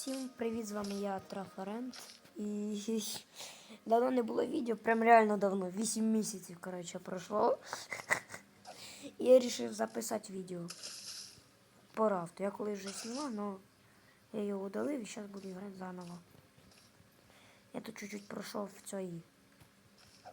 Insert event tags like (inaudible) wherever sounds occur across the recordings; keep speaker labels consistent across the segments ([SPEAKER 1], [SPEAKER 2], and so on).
[SPEAKER 1] Всім привіт, з вами я Трафарент. І (laughs) давно не було відео, прям реально давно, 8 місяців, коротше, пройшло. (laughs) І я вирішив записати відео по рафту. Я колись вже знімав, але я його удалив і зараз буду грати заново. Я тут чуть-чуть пройшов в цій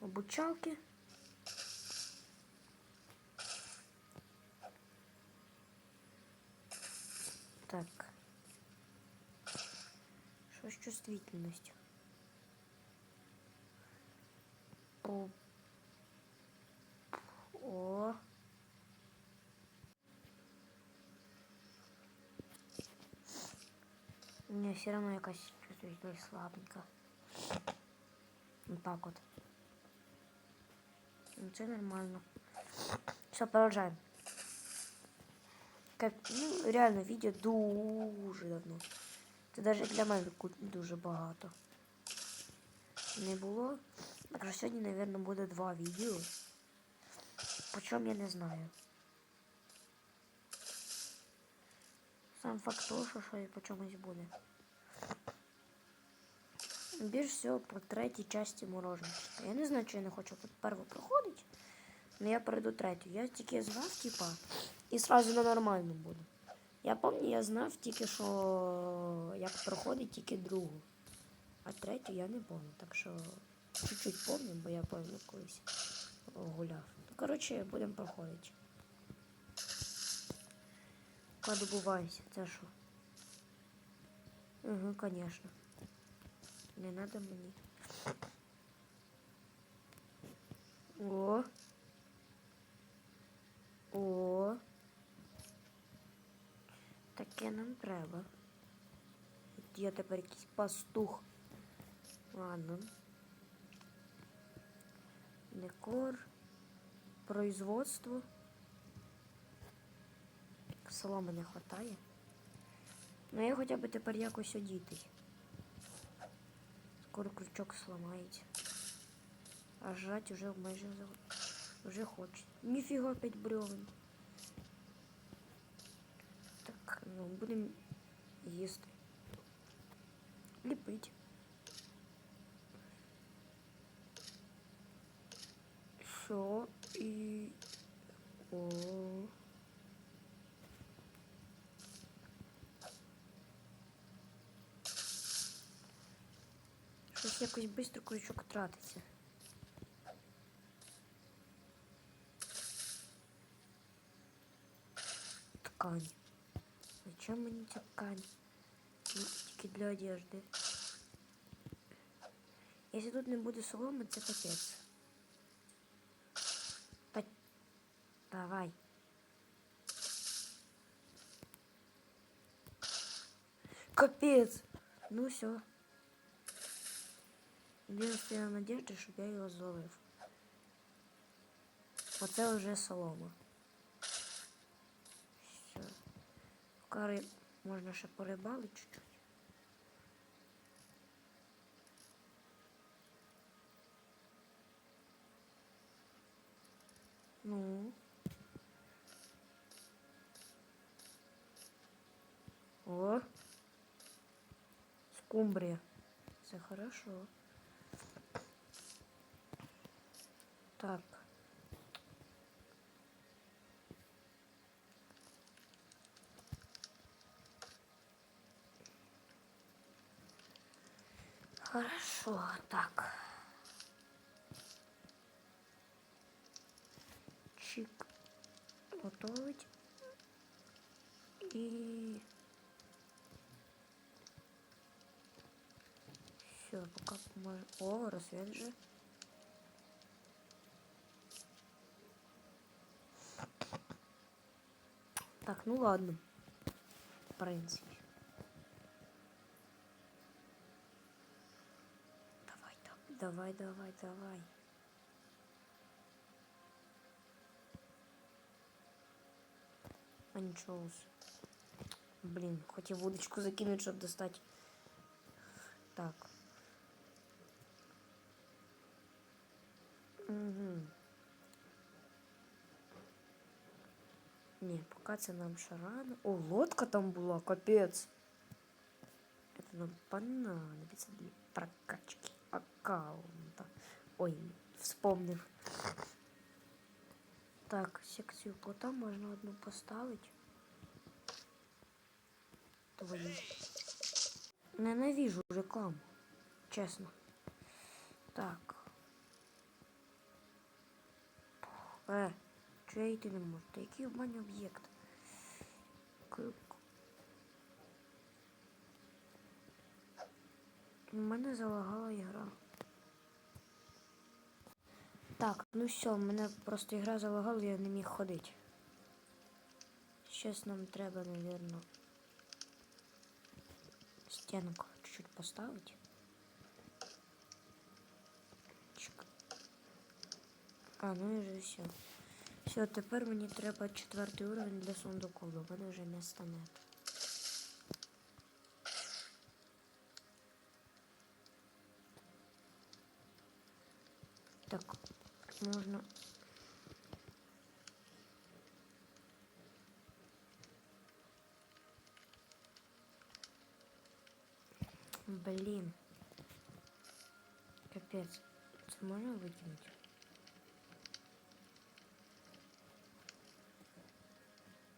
[SPEAKER 1] обучалки. Що з чувствительністю? О. О. Не, все равно якась чувствительність слабенька. Вот так вот. Ну, це нормально. Все, продовжаємо. Как, ну, реально, відео дуже давно. Це навіть для мене дуже багато. Не було. Що сьогодні, мабуть, буде два відео. По чому я не знаю. Сам факт того, що, і по чомусь буде. Більш всього по третій часті мороженщика. Я не знаю, чи я не хочу перво проходити. Але я перейду третю. Я тільки звав, типа, і сразу на нормальну буду. Я пам'ятаю, я знав тільки, що як проходить тільки другу. А третю я не пам'ятаю. Так що чуть-чуть пам'ятаю, бо я пам'ятаю колись гуляв. Ну, коротше, будемо проходити. Кладу бувайся, це що? Угу, конечно. Не надо мені. О. О. Таке нам треба. Я тепер якийсь пастух. Ладно. Декор. Производство. Соломи не хватає. Ну я хоча б тепер якось одітий. Скоро крючок сломається. А жрать уже майже вже хоче. Ніфіга п'ять бревен. Так, ну будемо їсти. Ліпить. Що і. О. Щось якось швидко крючок тратиться. Ткань. Зачем мені ця ткань? Ну, Тільки для одежди. Якщо тут не буде соломи, це капець. Та... Давай. Капець. Ну все. Єдина надежда, щоб я його зловив. Оце вже солома. Кари можна ще порибалити чуть-чуть. Ну. О. Скумбрия. Все хорошо. Так. Хорошо, так. Чик. Готовить. И... Все, пока можем... О, рассвет же. Так, ну ладно. В принципе. Давай, да- давай, давай, давай. А ничего. с- Блин, хоть и удочку закинуть, чтобы достать. Так. Угу. Ні, поки це нам ще рано. О, лодка там була, капець. нам понадобится для прокачки аккаунта. Ой, вспомнив. Так, секцію кота можна одну поставити. Твою. Ненавижу рекламу. Чесно. Так. Е, чого я не можу? Та який в мене? У мене залагала ігра. Так, ну все, мене просто ігра залагала, я не міг ходити. Зараз нам треба, наверное, стінку чуть-чуть поставити. А, ну і вже все. Все, тепер мені треба четвертий уровень для сундуку, бо в мене вже міста нет. Так, можна. Блін. Капець. Це можна викинути?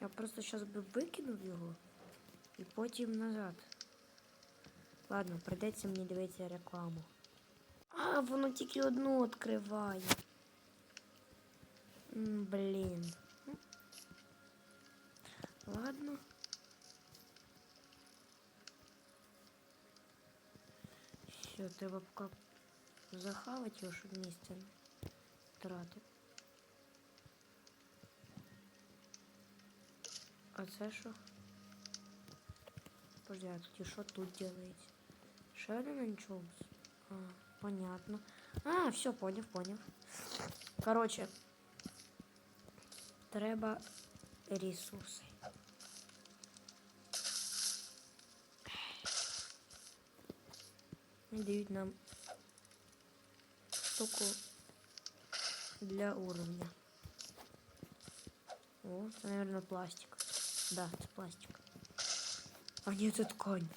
[SPEAKER 1] Я просто зараз би викинув його і потім назад. Ладно, придеться мені дивитися рекламу. А, воно тільки одну відкриває. М. Ладно. Все, треба поки захавати його, місце не. А це? Подожди, а тут що тут делається? Ще один? А, понятно. А, все, поняв, поняв. Короче, треба ресурси. І дають нам штуку для уровня. О, це, наверное, пластик. Да, это пластик. А нет, это ткань.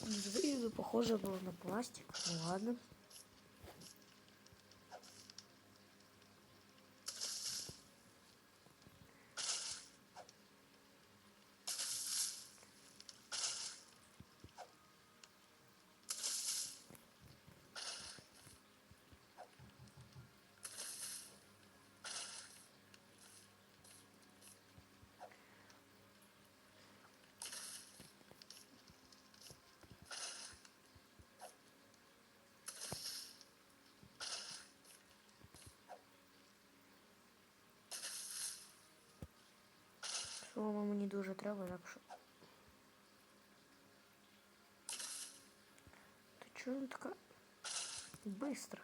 [SPEAKER 1] С виду похоже было на пластик. Ну ладно. Слово мені дуже треба, так що. Ти чого вона така быстро?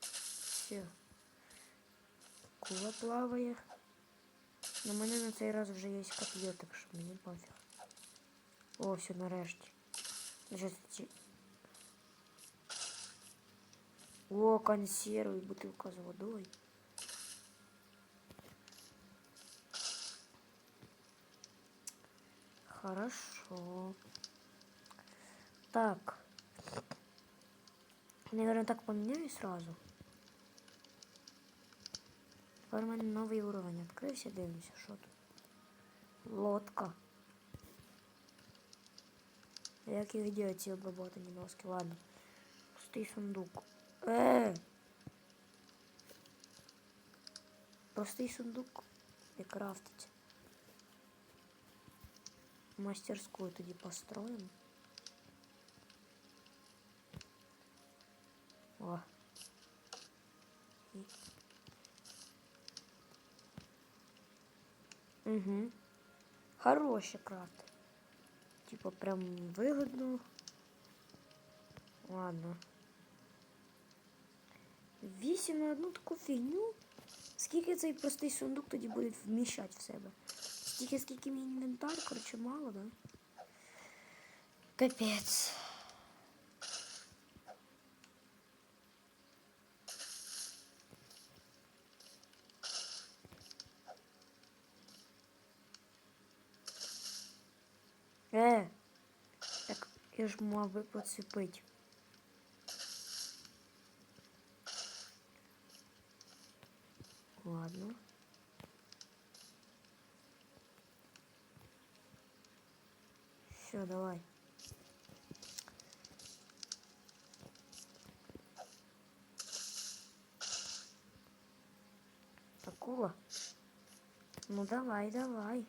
[SPEAKER 1] Все. Кула плаває. На мене на цей раз вже є коп'є, так що мені пофіг. О, все, нарешті. Вже ці... О, консервы, бутылка с водой. Хорошо. Так. Наверное, так поменяю сразу. Тепер у мене новий уровень відкрився, дивимося, що тут. Лодка. Як їх делать ці обработані доски? Ладно. Пустий сундук. Е! Простий сундук і крафтить. Мастерскую тоді построим. О. Угу. Хороші крати. Типа прям вигодно. Ладно. Вісім на одну таку фігню. Скільки цей простий сундук тоді буде вміщати в себе? Стільки, скільки мій інвентар, коротше, мало, да? Капець. Е, Я ж мав би поцепить. Ладно. Все, давай. Акула. Ну давай, давай.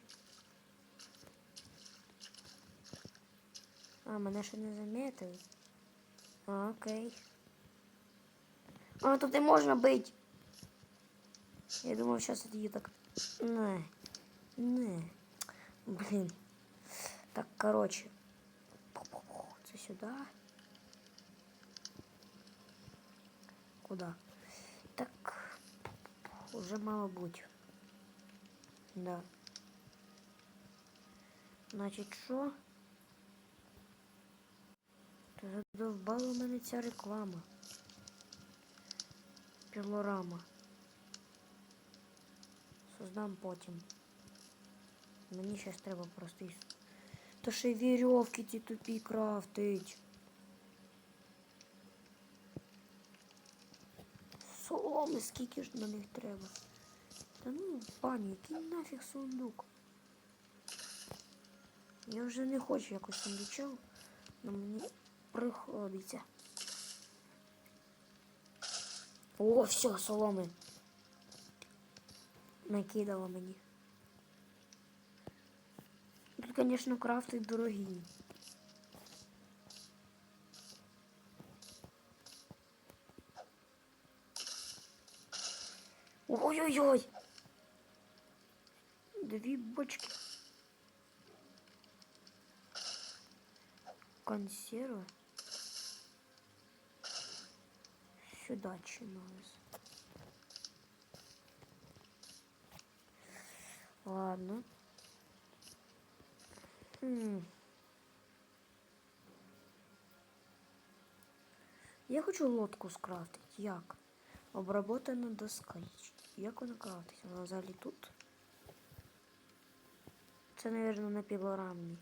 [SPEAKER 1] А, мене ще не замітили. А, окей. А, тут і можна бить. Я думав, сейчас її так. Не. Не. Блін. Так, короче. Це сюди. Куда? Так. Уже мало бути. Да. Значить, що? Та задовбала мене ця реклама. Пілорама. Создам потім. Мені зараз треба просто із... Та ще й вірьовки ті тупі крафтить. Соломи, скільки ж на них треба. Та ну, пані, який нафіг сундук. Я вже не хочу якось сундучав, але мені приходиться. О, все, соломи. Накидала мені. Тут, конечно, крафти дорогі. Ой-ой-ой! Дві бочки. Консерви. Сюда чиналось. Ладно. Я хочу лодку скрафтити. Як? Обработана доска. Як вона крафтиться? Вона взагалі тут? Це, наверное, на пілорамній.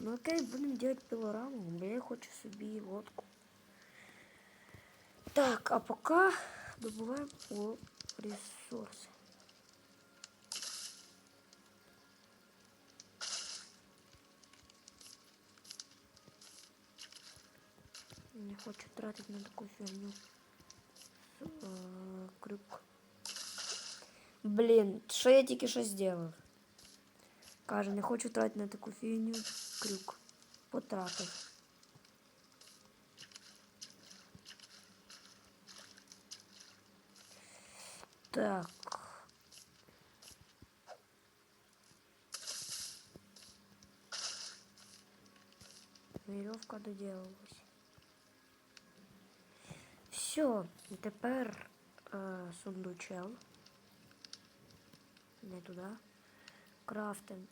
[SPEAKER 1] Ну окей, будемо делать пилораму, бо я хочу собі лодку. Так, а пока добуваємо ресурси. хочу тратить на таку фігню. С- е, Крюк. Блін, що я тільки що зробив? Каже, не хочу тратити на таку фігню крюк. Потратив. Так. Вірьовка доделалась. Все, тепер е, сундучел. Не туди. Крафтим.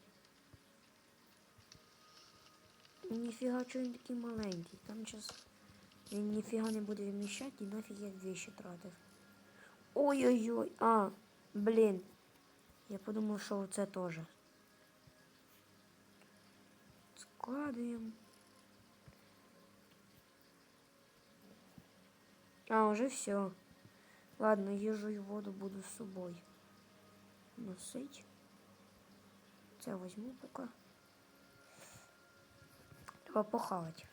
[SPEAKER 1] Ніфіга, чого він такий маленький. Там зараз він ніфіга не буде вміщати і нафіг я вещи тратив. Ой-ой-ой. А, блін. Я подумав, що це теж. Складуємо. А, уже все. Ладно, їжу і воду буду з собою носить. Це возьму поки. Треба похавати.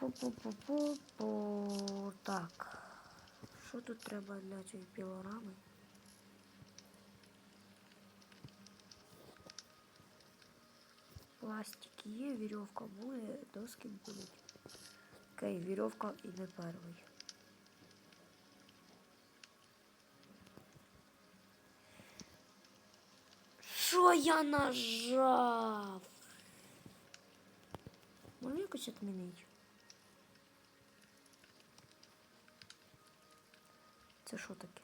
[SPEAKER 1] Пу-пу-пу-пу-пу. Так. Що тут треба для цієї пілорами? Пластик є, вірьовка буде, доски будуть. Окей, вірьовка не перший. Що я нажав? Можна якось відмінити? Це що таке?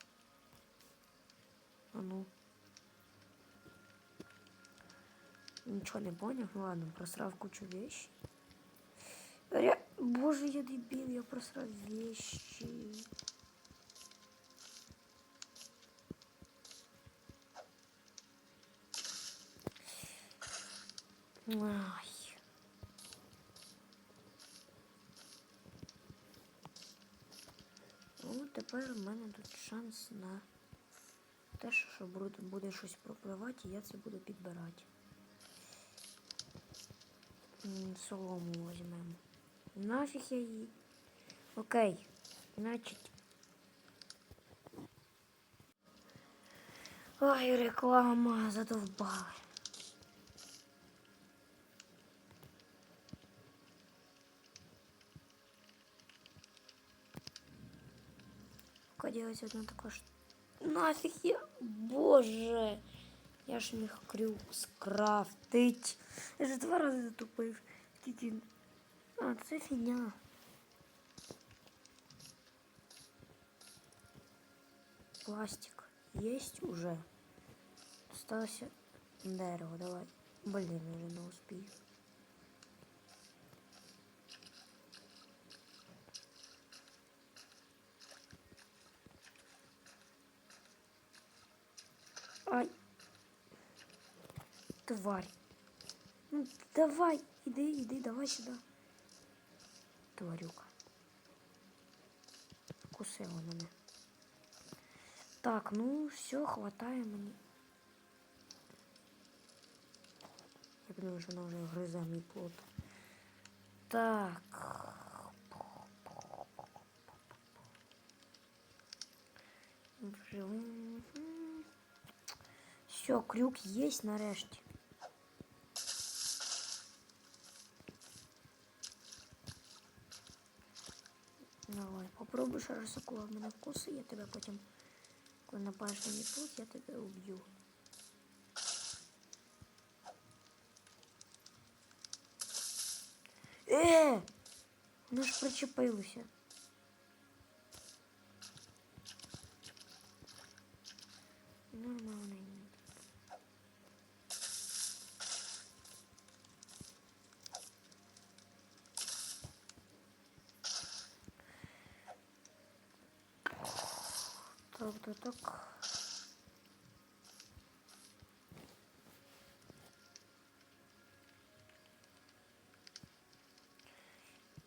[SPEAKER 1] А ну. Ничего не понял. Ну, ладно, просрав кучу вещей. Ре... Боже, я дебил, я просрал вещи. Ай. Ну, тепер у мене тут шанс на те, що буде, буде щось пропливати, і я це буду підбирати. Солому візьмемо. Нафіг я її. Окей. Значить. Ой, реклама задовбала. Коділась одна також. Нафіг я. Боже. Я ж міг крюк скрафтить. Я ж два рази затупив. Тільки. А, це фігня. Пластик есть уже. Осталось дерево, давай. Блин, уже не успею. Тварь. Ну, давай, иди, иди, давай сюда. Тварюка. Вкусила мене. Так, ну все, хватає мені. Я думаю, що вона вже гризе мій плод. Так. Все, крюк есть нарешті. Давай, попробуй ще раз акула в мене вкуси, я тебе потім, коли напаєш на мій плод, я тебе уб'ю. Е! Воно ж причепилося. Так,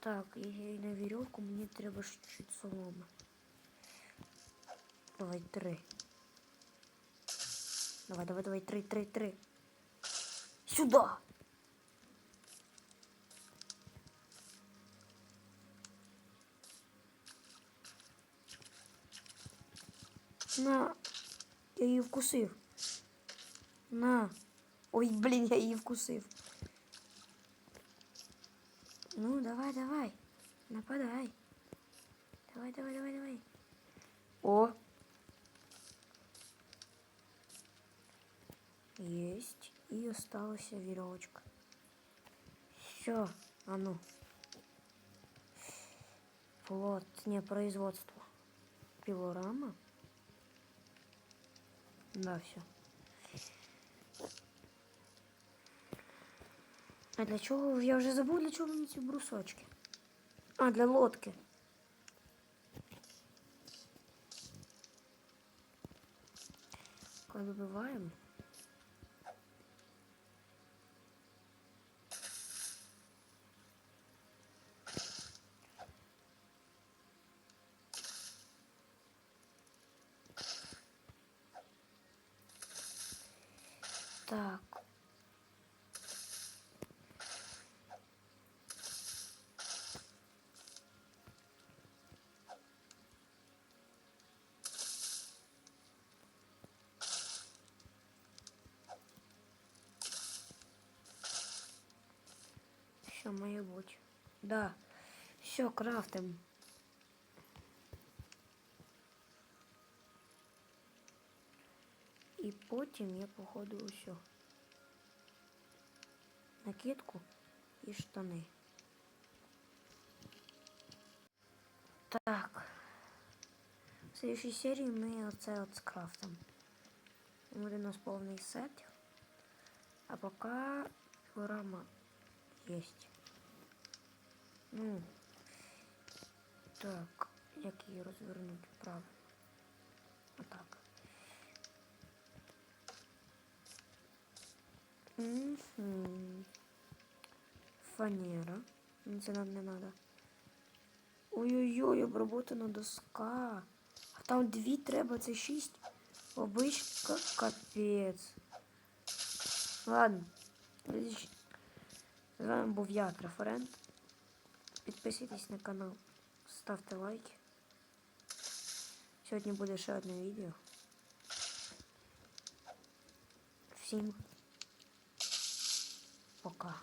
[SPEAKER 1] так, і на вірьовку мені треба ще чуть соломи. Давай три. Давай, давай, давай, три, три, три. Сюда! На. Я її вкусив. На. Ой, блін, я її вкусив. Ну, давай, давай. Нападай. Давай, давай, давай, давай. О. Есть. И осталась веревочка. Все. А ну. Вот, не производство. Пилорама. Да, все. А для чого? Я вже забув, для чого мені ці брусочки. А, для лодки. Коли вибиваємо. Так. Все має бути. Да. Все, крафтим. І потім я походу усьо. Накидку і штани. Так. В следующей серії ми оце от скрафтим. Буде у нас повний сет. А пока пилорама есть. Ну, так, як її розвернути правильно. Отак. Угу. Фанера. Це нам не треба. Ой-ой-ой, обработана доска. А там дві треба, це шість. Обичка капець. Ладно. З вами був я, Трафарент. Підписуйтесь на канал, ставте лайки. Сьогодні буде ще одне відео. Всім пока.